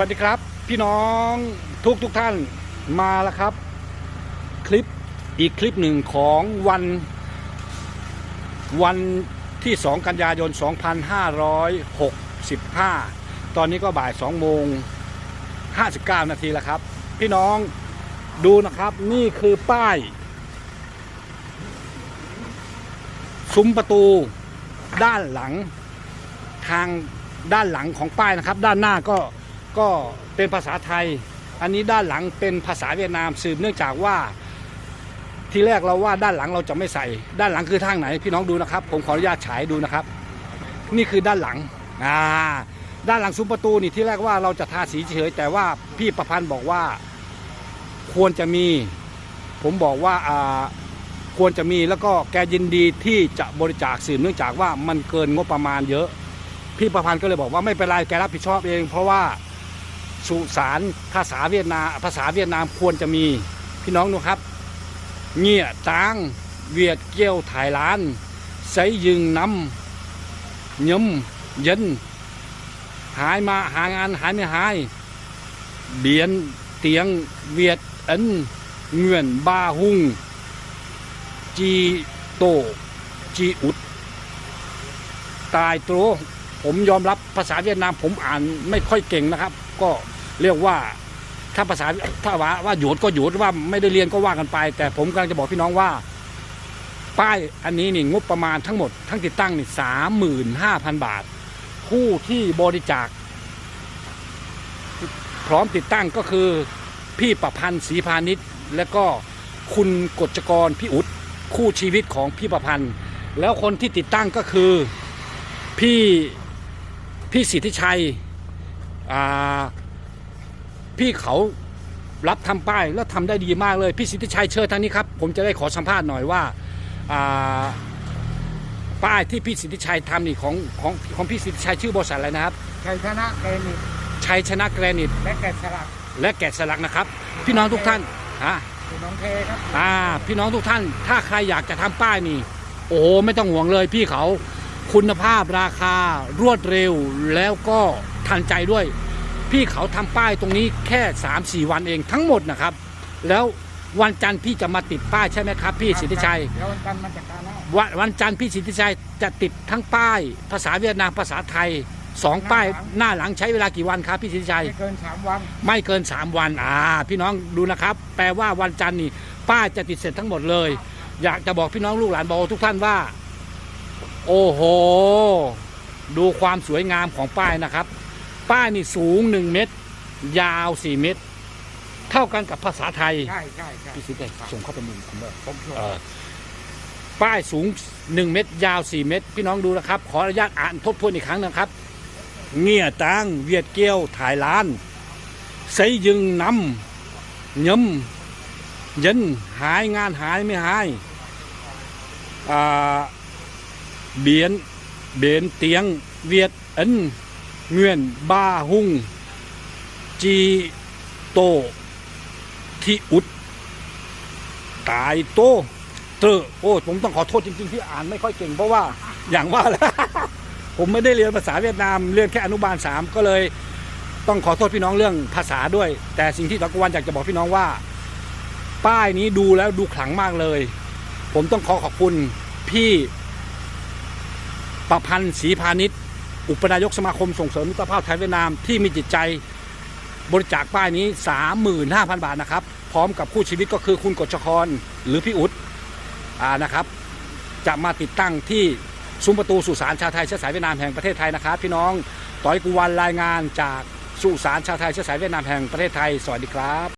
วัสดีครับ พี่น้องทุกทุกท่านมาแล้วครับ คลิปอีกคลิปหนึ่งของวัน วันที่ 2 กันยายน 2565 ตอนนี้ก็บ่าย2โมง 59 นาทีแล้วครับ พี่น้องดูนะครับนี่คือป้าย ซุ้มประตูด้านหลังทางด้านหลังของป้ายนะครับ ด้านหน้าก็ ก็เป็นภาษาไทย อันนี้ด้านหลังเป็นภาษาเวียดนามสืบเนื่องจากว่าที่แรกเราว่าด้านหลังเราจะไม่ใส่ ด้านหลังคือทางไหนพี่น้องดูนะครับ ผมขออนุญาตฉายดูนะครับ นี่คือด้านหลังอ่าด้านหลังซุ้มประตูนี่ที่แรกว่าเราจะทาสีเฉยแต่ว่าพี่ประพันธ์บอกว่าควรจะมี ผมบอกว่าอ่าควรจะมีแล้วก็แกยินดีที่จะบริจาคสืบเนื่องจากว่ามันเกินงบประมาณเยอะ พี่ประพันธ์ก็เลยบอกว่าไม่เป็นไรแกรับผิดชอบเอง เพราะว่า สุสานภาษาเวียดนามภาษาเวียดนามควรจะมีพี่น้องดูครับ เงี่ยจางเวียดเกี้ยวถ่ายล้านใสยึงน้ำยำเย็นหายมาหางานหายไม่หาย เบียนเตียงเวียดเอ็นเงื่อนบาหุงจีโตจีอุด ตายโตรผมยอมรับภาษาเวียดนามผมอ่านไม่ค่อยเก่งนะครับ ก็ เรียกว่าถ้าภาษาถ้าว่าว่าหยุดก็หยุดว่าไม่ได้เรียนก็ว่ากันไป แต่ผมกำลังจะบอกพี่น้องว่า ป้ายอันนี้นี่งบประมาณทั้งหมด ทั้งติดตั้งนี่สามหมื่นห้าพันบาท ผู้ที่บริจาค พร้อมติดตั้งก็คือพี่ประพันธ์ศรีพาณิชย์และก็คุณกฎจกรพี่อุดคู่ชีวิตของพี่ประพันธ์ แล้วคนที่ติดตั้งก็คือพี่พี่สิทธิชัยอ่า พี่เขารับทำป้ายแล้วทำได้ดีมากเลย พี่สิทธิชัยเชิญทางนี้ครับ ผมจะได้ขอสัมภาษณ์หน่อยว่าอ่าป้ายที่พี่สิทธิชัยทำนี่ของของของพี่สิทธิชัยชื่อบริษัทอะไรนะครับชัยชนะเกนิตชัยชนะแกรนิตและแกะสลักและแกะสลักนะครับ พี่น้องทุกท่านฮะคือน้องเทครับอ่าพี่น้องทุกท่าน ถ้าใครอยากจะทำป้ายนี่ โอ้โหไม่ต้องห่วงเลยพี่เขาคุณภาพราคารวดเร็วแล้วก็ทันใจด้วย พี่เขาทำป้ายตรงนี้แค่3-4วันเองทั้งหมดนะครับ แล้ววันจันทร์พี่จะมาติดป้ายใช่ไหมครับ พี่สิทธิชัยแล้ววันจันทร์มาจากการแล้ววันวันจันทร์พี่สิทธิชัยจะติดทั้งป้าย ภาษาเวียดนามภาษาไทยสองป้ายหน้าหลังใช้เวลากี่วันครับพี่สิทธิชัยไม่เกินสามวันไม่เกิน3วันอ่าพี่น้องดูนะครับ แปลว่าวันจันทร์นี่ป้ายจะติดเสร็จทั้งหมดเลย อยากจะบอกพี่น้องลูกหลานบอกทุกท่านว่า โอ้โห ดูความสวยงามของป้ายนะครับ ป้ายนี่สูง1เมตร ยาว4เมตร เท่ากันกับภาษาไทยใช่ใช่ใช่พี่สิทธิ์ส่งเข้าไปมือผมเลยผมช่วยเอ่อป้ายสูง1เมตร ยาว4เมตร พี่น้องดูนะครับ ขออนุญาตอ่านทบทวนอีกครั้งนะครับ เงี่ยตังเวียดเกี้ยวถ่ายล้านใสยึงนำยำยันหายงานหายไม่หายอ่าเบียนเบียนเตียงเวียดเอ็น เงื่อนบาหุ่ง จีโตที่อุด ตายโตเตอโอ้ผมต้องขอโทษจริง ๆ ที่อ่านไม่ค่อยเก่งเพราะว่าอย่างว่าแหละผมไม่ได้เรียนภาษาเวียดนามเรียนแค่อนุบาลสามก็เลยต้องขอโทษพี่น้องเรื่องภาษาด้วย แต่สิ่งที่ตะกวันอยากจะบอกพี่น้องว่า ป้ายนี้ดูแล้วดูขลังมากเลย ผมต้องขอขอบคุณพี่ประพันธ์ศรีพาณิชย์ อุปนายกสมาคมส่งเสริมมิตรภาพไทยเวียดนามที่มีจิตใจบริจาคป้ายนี้ 35,000 บาทนะครับ พร้อมกับคู่ชีวิตก็คือคุณกฎชกรหรือพี่อุดนะครับ จะมาติดตั้งที่ซุ้มประตูสุสานชาวไทยเชื้อสายเวียดนามแห่งประเทศไทยนะครับ พี่น้องต่อยกุวันรายงานจากสุสานชาวไทยเชื้อสายเวียดนามแห่งประเทศไทย สวัสดีครับ